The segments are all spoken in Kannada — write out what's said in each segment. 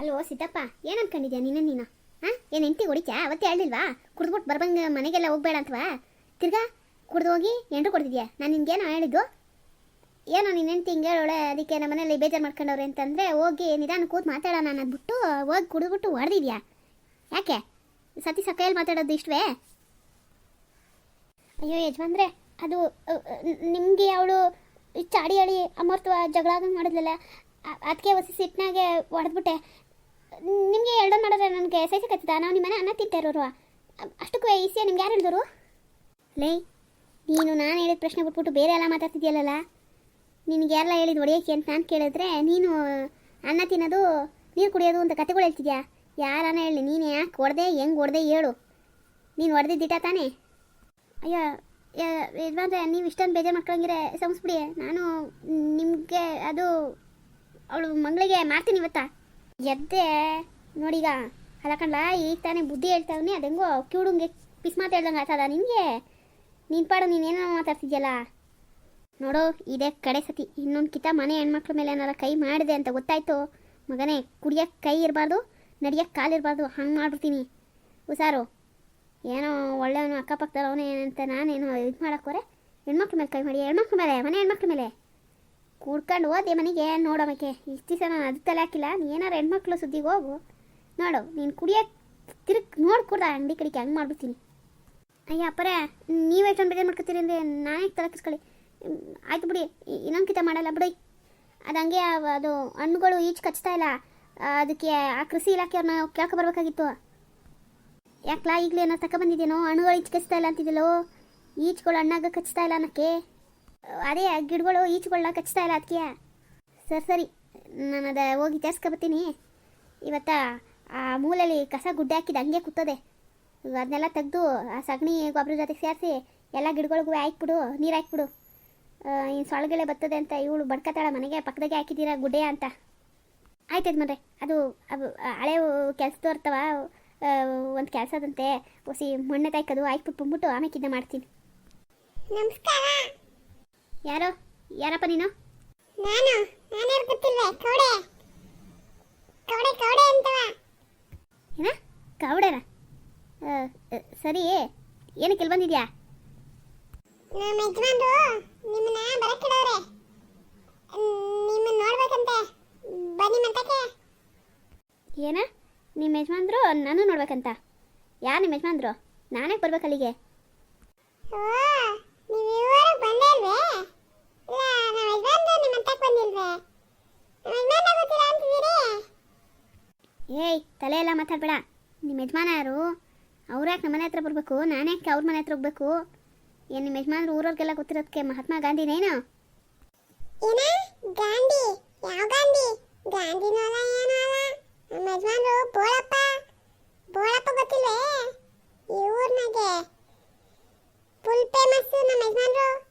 ಅಲ್ಲೋ ಸಿದ್ದಪ್ಪ, ಏನು ಅನ್ಕೊಂಡಿದ್ಯಾ ನೀನು ನೀನು? ಹಾಂ? ಏನು ಹೆಂಡತಿ ಹೊಡಿತ್ಯಾ? ಅವತ್ತೇ ಹೇಳಿಲ್ವಾ ಕುಡಿದ್ಬಿಟ್ಟು ಬರ್ಬಂಗೆ ಮನೆಗೆಲ್ಲ ಹೋಗ್ಬೇಡ ಅಂತವಾ? ತಿರ್ಗಾ, ಕುಡ್ದು ಹೋಗಿ ಎಂಟ್ರು ಕೊಡ್ತಿದ್ಯಾ? ನಾನು ನಿನ್ಗೇನೋ ಹೇಳಿದ್ದು. ಏನೋ ನಿನ್ನ ಹೆಂಡತಿ ಹಿಂಗೆ ಹೇಳೋಳೆ, ಅದಕ್ಕೆ ನಮ್ಮ ಮನೇಲಿ ಬೇಜಾರು ಮಾಡ್ಕೊಂಡವ್ರೆ ಅಂತಂದರೆ ಹೋಗಿ ನಿಧಾನ ಕೂತು ಮಾತಾಡೋಣ ಅನ್ನೋದ್ಬಿಟ್ಟು ಹೋಗಿ ಕುಡಿದ್ಬಿಟ್ಟು ಹೊಡೆದಿದ್ಯಾ? ಯಾಕೆ? ಸತಿ ಸಕೈಯಲ್ಲಿ ಮಾತಾಡೋದು ಇಷ್ಟವೇ? ಅಯ್ಯೋ ಯಜಮಾನ್ರೆ, ಅದು ನಿಮಗೆ ಅವಳು ಚಾಡಿ ಅಮರ್ತ ಜಗಳ ಆಗಂಗೆ ಮಾಡಿದ್ಲಲ್ಲ ಅದಕ್ಕೆ ಹೊಸ ಸಿಟ್ಟಿನಾಗೆ ಹೊಡೆದ್ಬಿಟ್ಟೆ. ನಿಮಗೆ ಎರಡೊಂದು ಮಾಡಿದ್ರೆ ನನಗೆ ಸಿ ಕಚ್ಚಿದೆ? ನಾವು ನಿಮ್ಮ ಮನೆ ಅನ್ನ ತಿಂತಾ ಇರೋರು. ಅಷ್ಟಕ್ಕೂ ಈಸಿಯ? ನಿಮ್ಗೆ ಯಾರು ಹೇಳಿದ್ರು? ಲೇ, ನೀನು ನಾನು ಹೇಳಿದ ಪ್ರಶ್ನೆ ಬಿಟ್ಬಿಟ್ಟು ಬೇರೆ ಎಲ್ಲ ಮಾತಾಡ್ತಿದ್ಯಲ್ಲ ನಿನಗೆ ಯಾರೆಲ್ಲ ಹೇಳಿದ್ ಹೊಡೆಯೋಕೆ ಅಂತ ನಾನು ಕೇಳಿದ್ರೆ ನೀನು, ಅನ್ನ ತಿನ್ನೋದು, ನೀರು ಕುಡಿಯೋದು ಅಂತ ಕತೆಗಳು ಹೇಳ್ತಿದ್ಯಾ? ಯಾರನ್ನ ಹೇಳಿ? ನೀನು ಯಾಕೆ ಹೊಡೆದೆ ಹೆಂಗೆ ಹೊಡೆದೆ ಹೇಳು. ನೀನು ಹೊಡೆದಿದ್ದಿಟ್ಟ ತಾನೇ? ಅಯ್ಯೋ ಯಜಮಾನ್ರೆ, ನೀವು ಇಷ್ಟೊಂದು ಬೇಜಾರು ಮಾಡ್ಕೊಂಗಿರೆ ಸಂಸ್ಬಿಡಿ ನಾನು ನಿಮಗೆ ಅದು, ಅವಳು ಮಗಳಿಗೆ ಮಾಡ್ತೀನಿ ಇವತ್ತ? ಎದ್ದೆ. ನೋಡಿಗ ಅಲ್ಲ ಕಣ್ಲ, ಈಗ ತಾನೇ ಬುದ್ಧಿ ಹೇಳ್ತಾವನಿ ಅದೆಂಗೋ ಕಿವುಡುಂಗೆ ಪಿಸ್ ಮಾತು ಹೇಳ್ದಂಗೆ ಆತದ ನಿನಗೆ ನಿನ್ನ ಪಾಡು ನೀನೇನೋ ಮಾತಾಡ್ತಿದ್ಯಲ್ಲ? ನೋಡು, ಇದೇ ಕಡೆ ಸತಿ. ಇನ್ನೊಂದು ಕಿತ ಮನೆ ಹೆಣ್ಮಕ್ಳ ಮೇಲೆ ಏನಾರ ಕೈ ಮಾಡಿದೆ ಅಂತ ಗೊತ್ತಾಯ್ತು. ಮಗನೇ ಕುಡಿಯೋಕ್ಕೆ ಕೈ ಇರಬಾರ್ದು ನಡಿಯೋಕ್ಕೆ ಕಾಲಿರಬಾರ್ದು ಹಂಗೆ ಮಾಡ್ಬಿಡ್ತೀನಿ. ಹುಷಾರು. ಏನೋ ಒಳ್ಳೆಯವನು ಅಕ್ಕಪಕ್ಕದವನೇ ಅಂತ ನಾನೇನೋ ಇದು ಮಾಡಕ್ಕೋರೆ ಹೆಣ್ಮಕ್ಳ ಮೇಲೆ ಕೈ ಮಾಡಿ, ಹೆಣ್ಮಕ್ಳ ಮೇಲೆ, ಮನೆ ಹೆಣ್ಮಕ್ಳ ಮೇಲೆ. ಕೂಡ್ಕೊಂಡು ಹೋದೆ ಮನೆಗೆ ನೋಡೋಮಕ್ಕೆ ಇಷ್ಟು ದಿವಸ ನಾನು ಅದು ತಲೆ ಹಾಕಿಲ್ಲ, ನೀ ಏನಾರು ಹೆಣ್ಮಕ್ಳು ಸುದ್ದಿಗೆ ಹೋಗು. ನೋಡು, ನೀನು ಕುಡಿಯೋಕೆ ತಿರುಗಿ ನೋಡ್ಕೊಡ್ದ ಕೂಡ ಅಂಗಡಿ ಕಡೆಗೆ ಹಂಗೆ ಮಾಡ್ಬಿಡ್ತೀನಿ. ಅಯ್ಯ, ಅಪ್ಪರೇ, ನೀವು ಎಷ್ಟೊಂದು ಬೇಜಾರು ಮಾಡ್ಕೊತೀರಿ ಅಂದರೆ ನಾನೇ ತಲೆ ಕಿಸ್ಕೊಳ್ಳಿ ಆಯ್ತು ಬಿಡಿ, ಇ- ಇನ್ನೊಂದು ಕಿತ ಮಾಡಲ್ಲ, ಬಿಡಿ. ಅದು ಹಂಗೆ ಅದು ಹಣ್ಣುಗಳು ಈಚ್ ಕಚ್ತಾ ಇಲ್ಲ. ಅದಕ್ಕೆ ಆ ಕೃಷಿ ಇಲಾಖೆಯವ್ರನ್ನ ಕೇಳ್ಕೊ ಬರಬೇಕಾಗಿತ್ತು. ಯಾಕ್ಲಾ ಈಗಲೇ ಏನೋ ಬಂದಿದ್ದೇನೋ ಹಣ್ಣುಗಳು ಈಚ್ ಕಚ್ತಾ ಇಲ್ಲ ಅಂತಿದ್ದಲ್ಲೋ ಈಚ್ಗಳು ಹಣ್ಣಾಗ ಕಚ್ತಾ ಇಲ್ಲ ಅನ್ನಕ್ಕೆ. ಅದೇ, ಗಿಡಗಳು ಈಚುಗಳನ್ನ ಕಚ್ತಾ ಇಲ್ಲ ಅದಕ್ಕೆ. ಸರಿ ಸರಿ. ನಾನು ಅದ ಹೋಗಿ ತರ್ಸ್ಕೊಬತ್ತೀನಿ ಇವತ್ತ ಆ ಮೂಲೆಯಲ್ಲಿ ಕಸ ಗುಡ್ಡೆ ಹಾಕಿದ್ದು ಹಂಗೆ ಕೂತದೆ. ಅದನ್ನೆಲ್ಲ ತೆಗೆದು ಆ ಸಗಣಿ ಗೊಬ್ಬರ ಜೊತೆ ಸೇರಿಸಿ ಎಲ್ಲ ಗಿಡಗಳಿಗೂ ಹಾಕ್ಬಿಡು, ನೀರು ಹಾಕ್ಬಿಡು. ಇನ್ನು ಸೊಳಗಳೆ ಬರ್ತದೆ ಅಂತ ಇವಳು ಬಡ್ಕತಾಳೆ ಮನೆಗೆ, ಪಕ್ಕದಾಗೆ ಹಾಕಿದ್ದೀರ ಗುಡ್ಡೆ ಅಂತ. ಆಯ್ತು ಯಜಮಾನ್ರೆ, ಅದು ಅದು ಹಳೆ ಕೆಲಸ ತೋರ್ತವ ಒಂದು ಕೆಲಸದಂತೆ ಹೊಸಿ ಮಣ್ಣೆ ತಾಯ್ಕದು ಹಾಕ್ಬಿಟ್ಟು ಬಂದ್ಬಿಟ್ಟು ಆಮೇಲೆ ಮಾಡ್ತೀನಿ. ನಮಸ್ಕಾರ. ಯಾರೋ? ಯಾರಪ್ಪ ನೀನು? ನಾನು. ನಾನೇ ಗೊತ್ತಿಲ್ವೇ? ಕೌಡೆ ಕೌಡೆ ಕೌಡೆ ಅಂತವ. ಏನ? ಕೌಡೆರ ಸರಿ. ಏನಕ್ಕೆ ಇಲ್ಲಿ ಬಂದಿದ್ಯಾ? ನಮ್ಮ ಯಜಮಾನ್ರು ನಿಮ್ಮನ್ನ ಬರಕಿಡವ್ರೆ ನಿಮ್ಮನ್ನ ನೋಡ್ಬೇಕಂತೆ. ಬನ್ನಿ ಮಂತಕ್ಕೆ ಏನ? ನಿಮ್ಮ ಯಜಮಾನ್ರು ನಾನು ನೋಡ್ಬೇಕಂತ. ಯಾರು ನಿಮ್ಮ ಯಜಮಾನ್ರು? ನಾನೇ ಬರ್ಬೇಕು ಅಲ್ಲಿಗೆ? ಓ ನೀವು ಇವರು ಬಂದೇ ಇಲ್ವೇ? ಏಯ್ ತಲೆ ಎಲ್ಲ ಮಾತಾಡ್ಬೇಡ. ನಿಮ್ಮ ಯಜಮಾನ ಯಾರು? ಅವ್ರ್ಯಾಕೆ ನಮ್ಮ ಮನೆ ಹತ್ರ ಬರಬೇಕು? ನಾನು ಯಾಕೆ ಅವ್ರ ಮನೆ ಹತ್ರ ಹೋಗ್ಬೇಕು? ಏನು ನಿಮ್ಮ ಯಜಮಾನ್ರು ಊರವ್ರಿಗೆಲ್ಲ ಗೊತ್ತಿರೋದಕ್ಕೆ ಮಹಾತ್ಮ ಗಾಂಧಿನೇನು ಗಾಂಧಿ? ಯಾವ ಗಾಂಧಿ? ಗಾಂಧಿನೂ ಅಲ್ಲ ಏನೂ ಅಲ್ಲ. ನಮ್ಮ ಯಜಮಾನ್ರು ಬೋಳಪ್ಪ. ಬೋಳಪ್ಪ ಗೊತ್ತಿಲ್ವೇ? ಈ ಊರ್ನಾಗೆ. ಫುಲ್ ಫೇಮಸ್ ನಮ್ಮ ಯಜಮಾನ್ರು.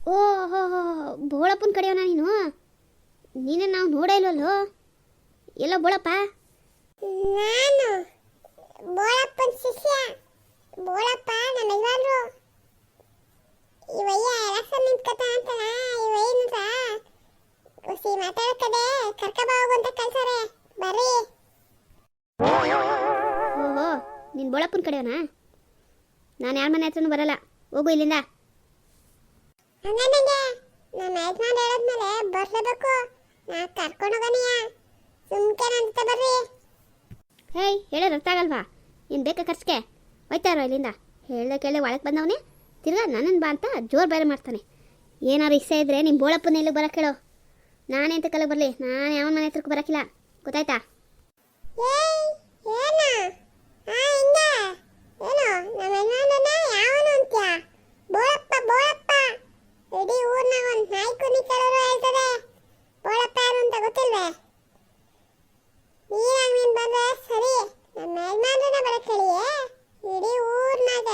ಓ ಹೋ ಹೋ ಬೋಳಪ್ಪನ ಕಡೆಯವನ ನೀನು? ನೀನು ನಾವು ನೋಡೇ ಇಲ್ವಲ್ಲೋ? ಎಲ್ಲ ಬೋಳಪ್ಪ? ನಾನು? ಬೋಳಪ್ಪನ ಶಿಷ್ಯ. ಬೋಳಪ್ಪ ನನ್ನ ಯಜಮಾನ್ರು. ಇವಯ್ಯ ಎಲೆಕ್ಷನ್ ನಿಂತ್ಕತ ಅಂತಲ್ಲ ಇವಯ್ಯನ ಸಿ ಮಾತಾಡಕ್ಕದೆ ಕರ್ಕಬಾ ಹೋಗು ಅಂತ ಕಳ್ಸಾರೆ ಬರ್ರಿ. ಓಹೋ ನೀನು ಬೋಳಪ್ಪನ ಕಡೆಯವನಾ? ನಾನು ಯಾರ ಮನೆ ಹತ್ರನೂ ಬರಲ್ಲ. ಹೋಗು ಇಲ್ಲಿಂದ. ಹಂಗಂದಂಗೆ ನಮ್ಮ ಯಜಮಾನ್ ಹೇಳದ್ಮೇಲೆ ಬರ್ಲೇಬೇಕು. ನಾ ಕರ್ಕೊಂಡು ಹೋಗನಿಯ ಸುಮ್ಕೆ ಅಂತ ಬರ್ರಿ. ಹೇಯ್ ಹೇಳೋದು ಅರ್ಥ ಆಗಲ್ವಾ? ನೀನು ಬೇಕಾ ಖರ್ಚಿಗೆ? ಹೋಯ್ತಾರೋ ಇಲ್ಲಿಂದ? ಹೇಳ್ದೆ ಕೇಳಿ ಒಳಗೆ ಬಂದವನೇ? ತಿರ್ಗಾ ನನ್ನನ್ನು ಬಾ ಅಂತ ಜೋರು ಬೇರೆ ಮಾಡ್ತಾನೆ. ಏನಾರು ಇಷ್ಟ ಇದ್ರೆ ನಿಮ್ಮ ಬೋಳಪ್ಪನ ಇಲ್ಲಿಗೆ ಬರೋಕೆ ಹೇಳು. ನಾನೇ ಅಂತ ಕಲೆ ಬರಲಿ. ನಾನು ಯಾವ ಮನೆ ಹತ್ರಕ್ಕೆ ಬರೋಕ್ಕಿಲ್ಲ ಗೊತ್ತಾಯ್ತಾ? ಏನ ಏನು ನಮ್ಮ ಯಜಮಾನನ ಯಾವನು ಅಂತ್ಯ ಬೋಳಪ್ಪ ಬೋಳಪ್ಪ ಇಡೀ ಊರ್ನಾಗ ಒಂದು ನಾಯಿ ಕುನಿ ಕೇಳೋರು ಹೇಳ್ತದೆ. ಬೋಳಪ್ಪ ಯಾರು ಅಂತ ಗೊತ್ತಿಲ್ವೇ? ನೀನಾಗ ನೀನು ಬಂದ್ರೆ ಸರಿ ನಮ್ಮ ಯಜಮಾನ್ರನ್ನ ಬರಕ್ಕೆ ಹೇಳಿಯೇ? ಇಡೀ ಊರ್ನಾಗ.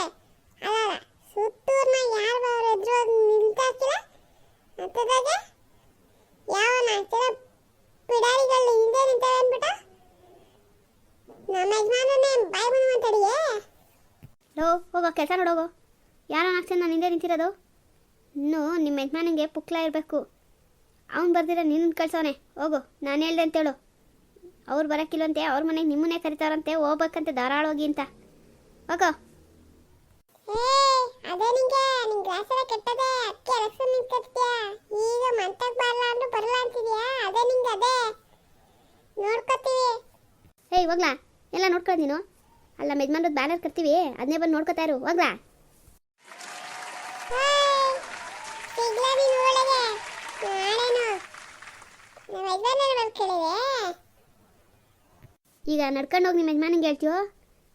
ಅಲ್ಲ ಸುತ್ತೂರ್ನಾಗ ಯಾರು ಬರೋರು ಎದುರು ನಿಂತಾಕಿಲ್ಲ ಅಂತದಾಗೆ ಯಾವ ಜನ ಪಿಡಾರಿಗಳು ಹಿಂದೆ ನಿಂತಾರೆ ಅಂದ್ಬಿಟ್ಟು? ನಮ್ಮ ಯಜಮಾನ್ರನ್ನೇ ಬಾಯಿ ಬಂದು ಮಾತಾಡಿಯೇ ಲೋ, ಹೋಗೋ, ಕೆಲಸ ನೋಡೋಗೋ ಯಾರೋ ನಾಲ್ಕು ಜನ ಹಿಂದೆ ನಿಂತಿರೋದು? ಇನ್ನು ನಿಮ್ಮ ಯಜಮಾನಿಗೆ ಪುಕ್ಲ ಇರಬೇಕು. ಅವ್ನು ಬರ್ದಿರ ನಿನ್ನ ಕಳ್ಸವನೆ. ಹೋಗು ನಾನು ಹೇಳ್ದೆ ಅಂತೇಳು ಅವ್ರು ಬರೋಕ್ಕಿಲ್ಲಂತೆ ಅವ್ರ ಮನೆಗೆ ನಿಮ್ಮನ್ನೇ ಕರಿತಾರಂತೆ ಹೋಗ್ಬೇಕಂತೆ ಧಾರಾಳೋಗಿ ಅಂತ. ಹೋಗೋ. ಅದೇ ನಿಂಗೆ ನಿನ್ ಗ್ಲಾಸ್ ಎಲ್ಲ ಕೆಟ್ಟದೆ. ಅದಕ್ಕೆ ಈಗ ಮಂತಕ್ ಬರಲ್ಲ ಅಂದ್ರೂ ಬರಲ್ಲ ಅಂತಿದ್ಯಾ? ಅದೇ ನಿಂಗೆ ಅದೇ. ನೋಡ್ಕೊತೀವಿ. ಏಯ್ ಹೋಗ್ಲಾ. ಎಲ್ಲ ನೋಡ್ಕೊಳ್ಳಿ ನೀನು? ಅಲ್ಲ ಮೆಜ್ಮಾನ್ರದ್ದು ಬ್ಯಾನರ್ ಕರ್ತೀವಿ ಅದನ್ನೇ ಬಂದು ನೋಡ್ಕೊತಾ ಇರು. ಹೋಗ್ಲಾ? ನಮ್ಮ ಯಜಮಾನರ ಬಂದು ಕೇಳಿದೆ ಈಗ ನಡ್ಕೊಂಡು ಹೋಗಿ ನಿಮ್ಮ ಯಜಮಾನಿಗೆ ಹೇಳ್ತೀವೋ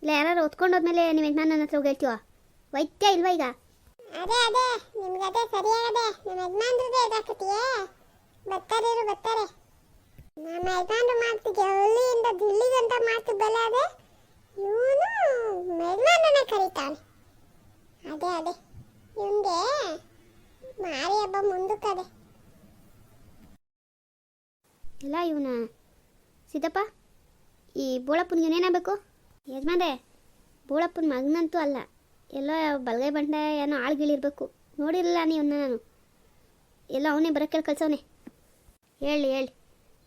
ಇಲ್ಲ ಯಾರು ಹೊತ್ಕೊಂಡು ಹೋದ್ಮೇಲೆ ನಿಮ್ಮ ಯಜಮಾನನ ಹತ್ರ ಹೋಗಿ ಹೇಳ್ತೀವೋ ವೈದ್ಯ ಇಲ್ವಾ ಈಗ? ಅದೇ ಅದೇ. ನಿಮ್ಗೆ ಅದೇ ಸರಿಯಾಗದೆ ನಮ್ಮ ಯಜಮಾನ್ರದೇ ಇದಾಕತಿಯೇ ಬರ್ತಾರೆ ಇರು ಬರ್ತಾರೆ. ನಮ್ಮ ಯಜಮಾನ್ರು ಮಾಡ್ತಿದ್ದೆ ಹಳ್ಳಿಯಿಂದ ದಿಲ್ಲಿಗಂತ ಬಲ ಅದೇ ಇವನು ಯಜಮಾನನೇ ಕರೀತಾನೆ. ಅದೇ ಅದೇ. ಇವನಿಗೆ ಮಾರಿ ಹಬ್ಬ ಮುಂದಕ್ಕದೆ. ಇಲ್ಲ, ಇವನ ಸಿದ್ದಪ್ಪ, ಈ ಬೋಳಪ್ಪನಿಗೆ ಏನೇನಾಗಬೇಕು ಯಜಮಾನ್ರೆ, ಬೋಳಪ್ಪನ ಮಗನಂತೂ ಅಲ್ಲ. ಎಲ್ಲೋ ಬಲಗೈ ಬಂಡೆ ಏನೋ ಆಳ್ಗಿಳಿರ್ಬೇಕು. ನೋಡಿರಲಿಲ್ಲ ನೀವನ್ನ ನಾನು. ಎಲ್ಲ ಅವನೇ ಬರೋಕ್ಕೆ ಕಳ್ಸವನೆ. ಹೇಳಿ ಹೇಳಿ.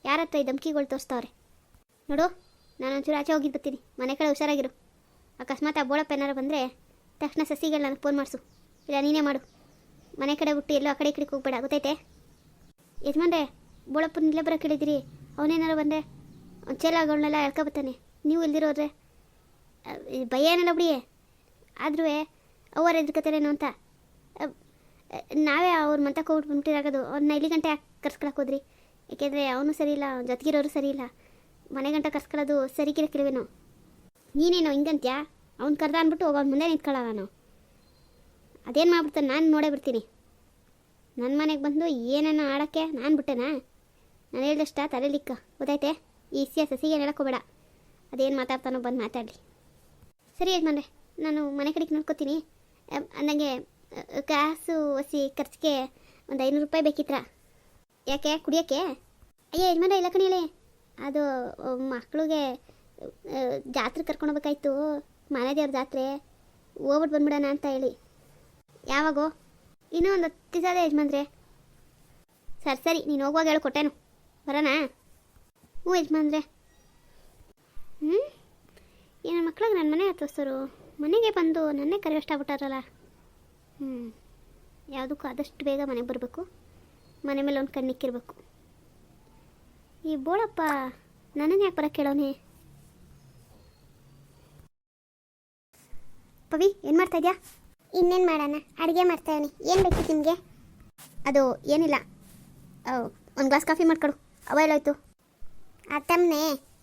ಯಾರ ಹತ್ರ ಈ ಧಮ್ಕಿಗಳು ತೋರಿಸ್ತಾವ್ರೆ? ನೋಡು ನಾನು ಒಂಚೂರು ಆಚೆ ಹೋಗಿದ್ದು ಬರ್ತೀನಿ. ಮನೆ ಕಡೆ ಹುಷಾರಾಗಿರು. ಅಕಸ್ಮಾತ್ ಆ ಬೋಳಪ್ಪ ಏನಾರು ಬಂದರೆ ತಕ್ಷಣ ಸಸಿಗಳು ನನಗೆ ಫೋನ್ ಮಾಡಿಸು. ಇಲ್ಲ, ನೀನೇ ಮಾಡು. ಮನೆ ಕಡೆ ಬಿಟ್ಟು ಎಲ್ಲೋ ಆ ಕಡೆ ಈ ಕಡೆಗೆ ಹೋಗ್ಬೇಡ. ಗೊತ್ತೈತೆ? ಯಜಮಾನ್ರೆ ಬೋಳಪ್ಪನ ಇಲ್ಲೇ ಬರೋಕೆ ಹೇಳಿದಿರಿ. ಅವನೇನಾರು ಬಂದೆ ಚೇಲಾಗಳನ್ನೆಲ್ಲ ಎಳ್ಕೊಬತ್ತಾನೆ. ನೀವು ಇಲ್ದಿರೋದ್ರೆ ಭಯ ಏನಲ್ಲ ಬಿಡಿ. ಆದ್ರೂ ಅವ್ರು ಎದ್ಕತ್ತಾರೇನೋ ಅಂತ. ನಾವೇ ಅವ್ರ ಮಂತಕ್ಕೆ ಹೋಗ್ಬಿಟ್ಟು ಬಂದ್ಬಿಟ್ಟಿರಾಗೋದು. ಅವ್ರನ್ನ ಇಲ್ಲಿ ಗಂಟೆ ಕರ್ಸ್ಕೊಳಕ್ಕೆ ಹೋದ್ರಿ? ಏಕೆಂದರೆ ಅವನು ಸರಿ ಇಲ್ಲ ಜೊತೆಗಿರೋರು ಸರಿ ಇಲ್ಲ ಮನೆ ಗಂಟೆ ಕರ್ಸ್ಕೊಳ್ಳೋದು ಸರಿಗಿರಕ್ಕಿಲ್ವೇನೋ ನೀನೇನೋ ಹಿಂಗಂತ್ಯಾ? ಅವ್ನು ಕರ್ದ ಅಂದ್ಬಿಟ್ಟು ಅವ್ನ ಮುಂದೆ ನಿಂತ್ಕೊಳ್ಳಲ್ಲ ನಾವು ಅದೇನು ಮಾಡ್ಬಿಡ್ತಾನೆ? ನಾನು ನೋಡೇ ಬಿಡ್ತೀನಿ. ನನ್ನ ಮನೆಗೆ ಬಂದು ಏನೇನೋ ಆಡೋಕ್ಕೆ ನಾನು ಬಿಟ್ಟೆನಾ? ನಾನು ಹೇಳ್ದಷ್ಟ ತಲೆಲಿಕ್ಕ ಗೊತ್ತಾಯ್ತೆ? ಈ ಸಸಿಗೆ ಸಸಿಗೆ ಹೇಳಕ್ಕೋಬೇಡ ಅದೇನು ಮಾತಾಡ್ತಾನೋ ಬಂದು ಮಾತಾಡಲಿ. ಸರಿ ಯಜಮಾನ್ರೆ, ನಾನು ಮನೆ ಕಡೆಗೆ ನೋಡ್ಕೋತೀನಿ. ನನಗೆ ಕಾಸು ಹಸಿ ಖರ್ಚಿಗೆ ಒಂದು ಐನೂರು ರೂಪಾಯಿ ಬೇಕಿತ್ತರ ಯಾಕೆ? ಕುಡಿಯೋಕ್ಕೆ? ಅಯ್ಯ, ಯಜಮಾನ್ರೆ, ಇಲ್ಲ ಕಣಿ ಹೇಳಿ ಅದು ಮಕ್ಕಳಿಗೆ ಜಾತ್ರೆ ಕರ್ಕೊಂಡು ಹೋಗ್ಬೇಕಾಯ್ತು ಮನೆ ದೇವ್ರ ಜಾತ್ರೆ. ಹೋಗ್ಬಿಟ್ಟು ಬಂದ್ಬಿಡೋಣ ಅಂತ ಹೇಳಿ. ಯಾವಾಗೋ? ಇನ್ನೂ ಒಂದು ಹತ್ತು ದಿವಸ ಯಜಮಾನ್ರೆ. ಸರಿ ಸರಿ, ನೀನು ಹೋಗುವಾಗ ಹೇಳ್ಕೊಟ್ಟೇನು ಬರೋಣ? ಹ್ಞೂ ಯಜಮಾನ್ರೆ. ಹ್ಞೂ? ಏನು ಮಕ್ಳಿಗೆ ನನ್ನ ಮನೆ ಹತ್ತೋಸ್ತರು ಮನೆಗೆ ಬಂದು ನನ್ನೇ ಕರೆಯೋಷ್ಟಾಗ್ಬಿಟ್ಟಾರಲ್ಲ ಹ್ಞೂ. ಯಾವುದಕ್ಕೂ ಆದಷ್ಟು ಬೇಗ ಮನೆಗೆ ಬರಬೇಕು. ಮನೆ ಮೇಲೆ ಒಂದು ಕಣ್ಣಿಕ್ಕಿರ್ಬೇಕು ಈ ಬೋಳಪ್ಪ ನನ್ನನ್ನು ಯಾಕೆ ಬರೋಕ್ಕೆ ಕೇಳೋನೆ ಪವಿ ಏನು ಮಾಡ್ತಾ ಇದೆಯಾ? ಇನ್ನೇನು ಮಾಡೋಣ? ಅಡುಗೆ ಮಾಡ್ತಾಯಿದ್ದೀನಿ ಏನು ಬೇಕಿತ್ತು ನಿಮಗೆ? ಅದು ಏನಿಲ್ಲ. ಒಂದು ಗ್ಲಾಸ್ ಕಾಫಿ ಮಾಡ್ಕೊಡು. ಅವ ಆ ಅತ್ತಮ್ಮನೆ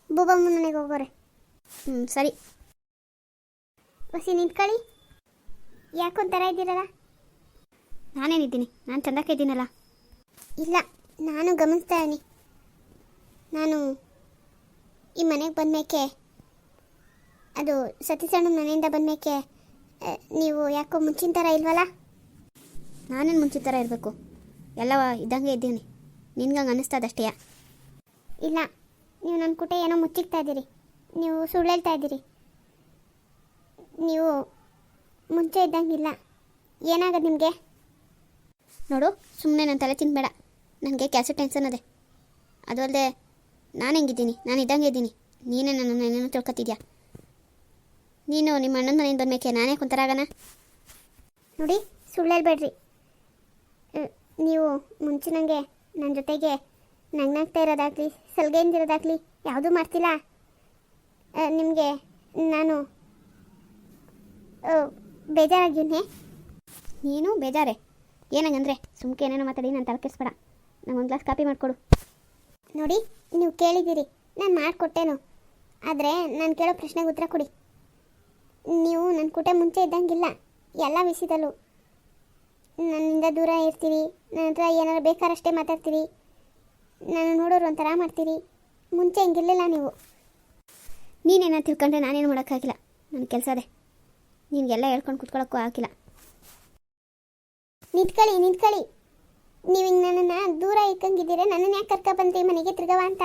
ಬೂಬಮ್ಮ ಮನೆಗೆ ಹೋಗೋರೆ. ಹ್ಞೂ ಸರಿ. ಹೊಸಿ ನಿಂತ್ಕೊಳ್ಳಿ. ಯಾಕೊಂಥರ ಇದ್ದೀರಲ್ಲ? ನಾನೇನಿದ್ದೀನಿ, ನಾನು ಚಂದಕ್ಕೆ ಇದ್ದೀನಲ್ಲ. ಇಲ್ಲ, ನಾನು ಗಮನಿಸ್ತಾ ಇದ್ದೀನಿ. ನಾನು ಈ ಮನೆಗೆ ಬಂದಮೇಕೆ, ಅದು ಸತೀಶಣ್ಣ ಮನೆಯಿಂದ ಬಂದ್ಮೇಕೆ ನೀವು ಯಾಕೋ ಮುಂಚಿನ ಥರ ಇಲ್ವಲ್ಲ? ನಾನೇನು ಮುಂಚಿನ ಥರ ಇರಬೇಕು? ಎಲ್ಲ ಇದ್ದಂಗೆ ಇದ್ದೀನಿ. ನಿನ್ಗಂಗೆ ಅನ್ನಿಸ್ತದಷ್ಟೇ ಇಲ್ಲ, ನೀವು ನನ್ನ ಕುಟೆ ಏನೋ ಮುಚ್ಚಿಕ್ತಾ ಇದ್ದೀರಿ. ನೀವು ಸುಳ್ಳು ಹೇಳ್ತಾ ಇದ್ದೀರಿ. ನೀವು ಮುಂಚೆ ಇದ್ದಂಗಿಲ್ಲ ಏನಾಗದು ನಿಮಗೆ? ನೋಡು ಸುಮ್ಮನೆ ನನ್ನ ತಲೆ ತಿನ್ಬೇಡ. ನನಗೆ ಕೆಲಸ ಟೆನ್ಷನ್ ಅದೇ. ಅದು ಅಲ್ಲದೆ ನಾನು ಹೆಂಗಿದ್ದೀನಿ? ನಾನು ಇದ್ದಂಗೆ ಇದ್ದೀನಿ. ನೀನೇ ನನ್ನ ಏನೇನೋ ತಿಳ್ಕೊತಿದ್ಯಾ? ನೀನು ನಿಮ್ಮ ಅಣ್ಣನ ಮನೆಯಿಂದ ಬಂದಮೇಕೆ ನಾನೇ ಕುಂತರಾಗಣ ನೋಡಿ, ಸುಳ್ಳು ಹೇಳ್ಬೇಡ್ರಿ. ನೀವು ಮುಂಚಿನಂಗೆ ನನ್ನ ಜೊತೆಗೆ ನಗ್ನಾಗ್ತಾ ಇರೋದಾಗಲಿ ಸಲ್ಗೆಯಿಂದ ಇರೋದಾಗಲಿ ಯಾವುದೂ ಮಾಡ್ತಿಲ್ಲ. ನಿಮಗೆ ನಾನು ಅ, ಬೇಜಾರಾಗಿವ್ನೆ. ನೀನು ಬೇಜಾರೆ? ಏನಂಗಂದ್ರೆ ಸುಮ್ಕೆ ಏನೇನೋ ಮಾತಾಡಿ ನಾನು ತಲೆ ನಂಗೆ ಒಂದು ಗ್ಲಾಸ್ ಕಾಪಿ ಮಾಡಿಕೊಡು. ನೋಡಿ ನೀವು ಕೇಳಿದ್ದೀರಿ ನಾನು ಮಾಡಿಕೊಟ್ಟೇನು. ಆದರೆ ನಾನು ಕೇಳೋ ಪ್ರಶ್ನೆಗೆ ಉತ್ತರ ಕೊಡಿ. ನೀವು ನನ್ನ ಕುಟೆ ಮುಂಚೆ ಇದ್ದಂಗಿಲ್ಲ ಎಲ್ಲ ವಿಷಯದಲ್ಲೂ. ನನ್ನಿಂದ ದೂರ ಇರ್ತೀರಿ ನನ್ನ ಹತ್ರ ಏನಾರು ಬೇಕಾರಷ್ಟೇ ಮಾತಾಡ್ತೀರಿ. ನಾನು ನೋಡೋರು ಒಂಥರ ಮಾಡ್ತೀರಿ. ಮುಂಚೆ ಹಿಂಗಿರಲಿಲ್ಲ ನೀವು. ನೀನೇನ ತಿಳ್ಕೊಂಡ್ರೆ ನಾನೇನು ಮಾಡೋಕ್ಕಾಗಿಲ್ಲ. ನನ್ನ ಕೆಲಸ ಅದೇ. ನಿನಗೆಲ್ಲ ಹೇಳ್ಕೊಂಡು ಕುತ್ಕೊಳ್ಳೋಕ್ಕೂ ಆಗಿಲ್ಲ. ನಿಂತ್ಕೊಳ್ಳಿ ನಿಂತ್ಕೊಳ್ಳಿ. ನೀವು ಹಿಂಗೆ ನನ್ನನ್ನು ದೂರ ಇಕ್ಕಂಗಿದ್ದೀರ ನನ್ನನ್ನು ಯಾಕೆ ಕರ್ಕ ಬಂದ್ರಿ ಮನೆಗೆ ತಿರ್ಗವ ಅಂತ?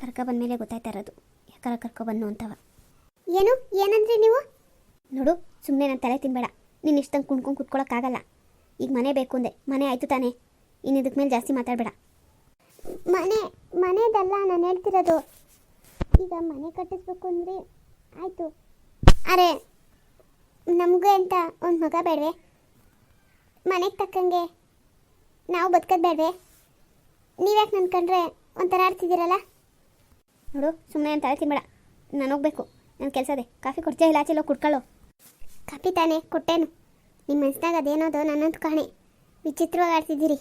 ಕರ್ಕ ಬಂದಮೇಲೆ ಗೊತ್ತಾಯ್ತಾ ಇರೋದು. ಯಾಕಾರ ಕರ್ಕೊ ಬಂದು ಅಂತವ. ಏನು? ಏನಂದ್ರಿ ನೀವು? ನೋಡು ಸುಮ್ಮನೆ ನನ್ನ ತಲೆ ತಿನ್ಬೇಡ. ನೀನು ಇಷ್ಟಂಗೆ ಕುಣ್ಕೊಂಡು ಕುತ್ಕೊಳ್ಳೋಕ್ಕಾಗಲ್ಲ ಈಗ ಮನೆ ಬೇಕು ಅಂದೆ. ಮನೆ ಆಯಿತು ತಾನೇ. ಇನ್ನು ಇದಕ್ಕೆ ಮೇಲೆ ಜಾಸ್ತಿ ಮಾತಾಡಬೇಡ. ಮನೆ, ಮನೆದಲ್ಲ ನಾನು ಹೇಳ್ತಿರೋದು. ಈಗ ಮನೆ ಕಟ್ಟಿಸ್ಬೇಕು ಅಂದರೆ ಆಯಿತು. ಅರೆ, ನಮಗೂ ಅಂತ ಒಂದು ಮಗ ಬೇಡವೆ? ಮನೆಗೆ ತಕ್ಕಂಗೆ ನಾವು ಬದುಕೋದು ಬೇಡವೆ? ನೀವ್ಯಾಕೆ ನನ್ಕಂಡ್ರೆ ಒಂಥರ ಆಡ್ತಿದ್ದೀರಲ್ಲ? ನೋಡು ಸುಮ್ಮನೆ ಅಂತ ಹೇಳ್ತೀನಿ ಬೇಡ ನಾನು ಹೋಗ್ಬೇಕು. ನನ್ನ ಕೆಲಸ ಅದೇ ಕಾಫಿ ಕೊಡ್ತೀಯ ಇಲ್ಲ ಆಚೆಲ್ಲ ಕುಡ್ಕೊಳ್ಳೋ ಕಾಫಿ ತಾನೇ, ಕೊಟ್ಟೇನು. ನಿಮ್ಮ ಮನಸ್ಸಿನಾಗ ಅದೇನೋದು ನನ್ನಂತ ಕಾಣೆ. ವಿಚಿತ್ರವಾಗಿ ಆಡ್ತಿದ್ದೀರಿ.